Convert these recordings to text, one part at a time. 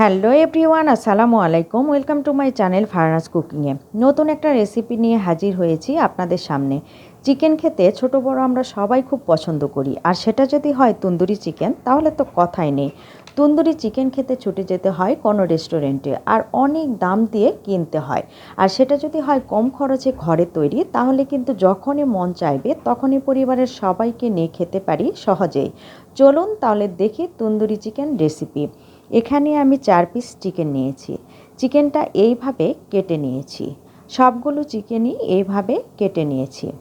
Hello everyone আসসালামু আলাইকুম welcome to my channel Farnas কুকিংয়ে নতুন একটা রেসিপি নিয়ে হাজির হয়েছি আপনাদের সামনে। চিকেন খেতে ছোট বড় আমরা সবাই খুব পছন্দ করি। আর সেটা যদি হয় তন্দুরি চিকেন তাহলে তো কথাই নেই। তন্দুরি চিকেন খেতে ছুটে যেতে হয় কোনো রেস্টুরেন্টে আর অনেক দাম দিয়ে কিনতে হয়। আর সেটা যদি হয় কম খরচে ঘরে তৈরি, তাহলে কিন্তু যখনই মন চাইবে, তখনই পরিবারের সবাইকে নিয়ে খেতে পারি সহজেই। চলুন তাহলে দেখি তন্দুরি চিকেন রেসিপি এখানে আমি চার পিস চিকেন নিয়েছি। চিকেনটা এইভাবে কেটে নিয়েছি। সবগুলো চিকেনই এইভাবে কেটে নিয়েছি।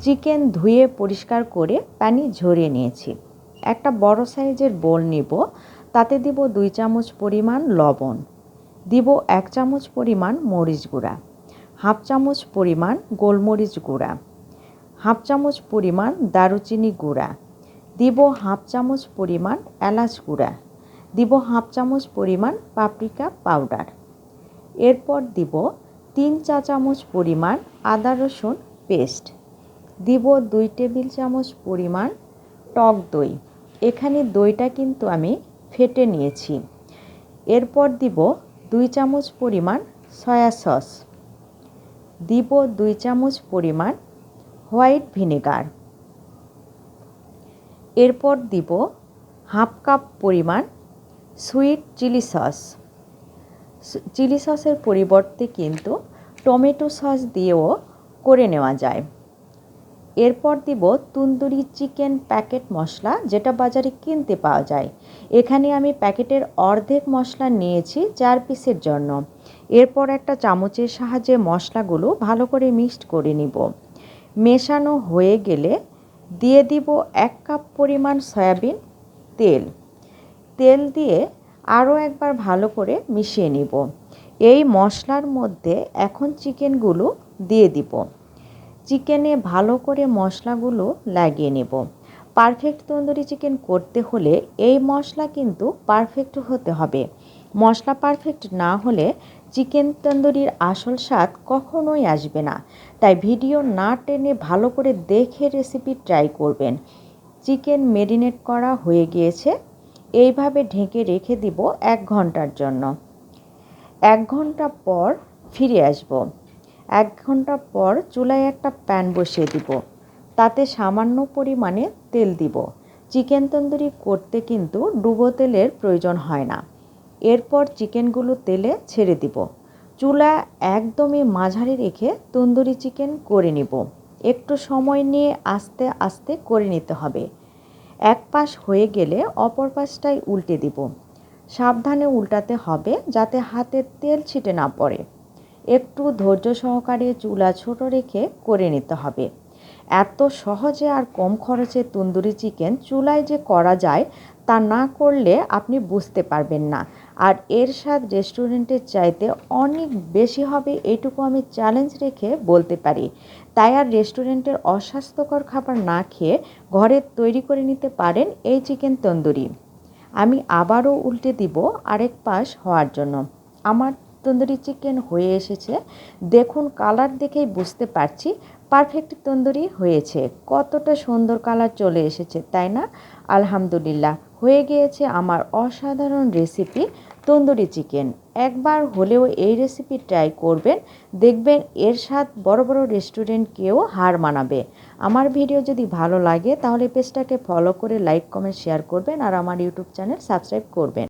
চিকেন ধুয়ে পরিষ্কার করে পানি ঝরিয়ে নিয়েছি। একটা বড় সাইজের বোল নিব। তাতে দিব দুই চামচ পরিমাণ লবণ। দিব এক চামচ পরিমাণ মরিচ গুঁড়া। হাফ চামচ পরিমাণ গোলমরিচ গুঁড়া। হাফ চামচ পরিমাণ দারুচিনি গুঁড়া। দিব হাফ চামচ পরিমাণ এলাচ গুঁড়া। দিব হাফ চামচ পরিমাণ পাপরিকা পাউডার এরপর দিব তিন চা চামচ পরিমাণ আদা রসুন পেস্ট দিব দুই টেবিল চামচ পরিমাণ টক দই। এখানে দইটা কিন্তু আমি ফেটে নিয়েছি। এরপর দিব দুই চামচ পরিমাণ সয়া সস দিব দুই চামচ পরিমাণ হোয়াইট ভিনেগার এরপর দিব হাফ কাপ পরিমাণ সুইট চিলি সস। চিলি সসের পরিবর্তে কিন্তু টমেটো সস দিয়েও করে নেওয়া যায়। এরপর দিব তুন্দুরি চিকেন প্যাকেট মশলা, যেটা বাজারে কিনতে পাওয়া যায়। এখানে আমি প্যাকেটের অর্ধেক মশলা নিয়েছি চার পিসের জন্য। এরপর একটা চামচের সাহায্যে মশলাগুলো ভালো করে মিক্সড করে নিব। মেশানো হয়ে গেলে দিয়ে দিব এক কাপ পরিমাণ সয়াবিন তেল। তেল দিয়ে আরও একবার ভালো করে মিশিয়ে নিব। এই মশলার মধ্যে এখন চিকেনগুলো দিয়ে দিব। চিকেনে ভালো করে মশলাগুলো লাগিয়ে নেব। পারফেক্ট তন্দুরি চিকেন করতে হলে এই মশলা কিন্তু পারফেক্ট হতে হবে। মশলা পারফেক্ট না হলে চিকেন তন্দুরির আসল স্বাদ কখনোই আসবে না। তাই ভিডিও না টেনে ভালো করে দেখে রেসিপি ট্রাই করবেন। চিকেন মেরিনেট করা হয়ে গিয়েছে। এইভাবে ঢেকে রেখে দিব এক ঘণ্টার জন্য। এক ঘণ্টা পর ফিরে আসব। এক ঘণ্টা পর চুলায় একটা প্যান বসিয়ে দিব। তাতে সামান্য পরিমাণে তেল দিব। চিকেন তন্দুরি করতে কিন্তু ডুবো তেলের প্রয়োজন হয় না। এরপর চিকেনগুলো তেলে ছেড়ে দিব। চুলা একদমই মাঝারি রেখে তন্দুরি চিকেন করে নিব। একটু সময় নিয়ে আস্তে আস্তে করে নিতে হবে। এক পাশ হয়ে গেলে অপর পাশটাই উল্টে দিব। সাবধানে উল্টাতে হবে যাতে হাতে তেল ছিটে না পড়ে। একটু ধৈর্য সহকারে চুলা ছোট রেখে করে নিতে হবে। এত সহজে আর কম খরচে তন্দুরি চিকেন চুলায় যে করা যায় তা না করলে আপনি বুঝতে পারবেন না। আর এর স্বাদ রেস্টুরেন্টের চাইতে অনেক বেশি হবে এটুকু আমি চ্যালেঞ্জ রেখে বলতে পারি। তাই আর রেস্টুরেন্টের অস্বাস্থ্যকর খাবার না খেয়ে ঘরে তৈরি করে নিতে পারেন এই চিকেন তন্দুরি। আমি আবারও উল্টে দিব আরেক পাশ হওয়ার জন্য। আমার তন্দুরি চিকেন হয়ে এসেছে। দেখুন কালার দেখেই বুঝতে পারছি। পারফেক্ট তন্দুরি হয়েছে। কতটা সুন্দর কালার চলে এসেছে, তাই না? আলহামদুলিল্লাহ, হয়ে গিয়েছে আমার অসাধারণ রেসিপি তন্দুরি চিকেন একবার হলেও এই রেসিপি ট্রাই করবেন, দেখবেন এর স্বাদ বড় বড় রেস্টুরেন্টকেও হার মানাবে। আমার ভিডিও যদি ভালো লাগে, তাহলে পেজটাকে ফলো করে লাইক কমেন্ট শেয়ার করবেন আর আমার ইউটিউব চ্যানেল সাবস্ক্রাইব করবেন।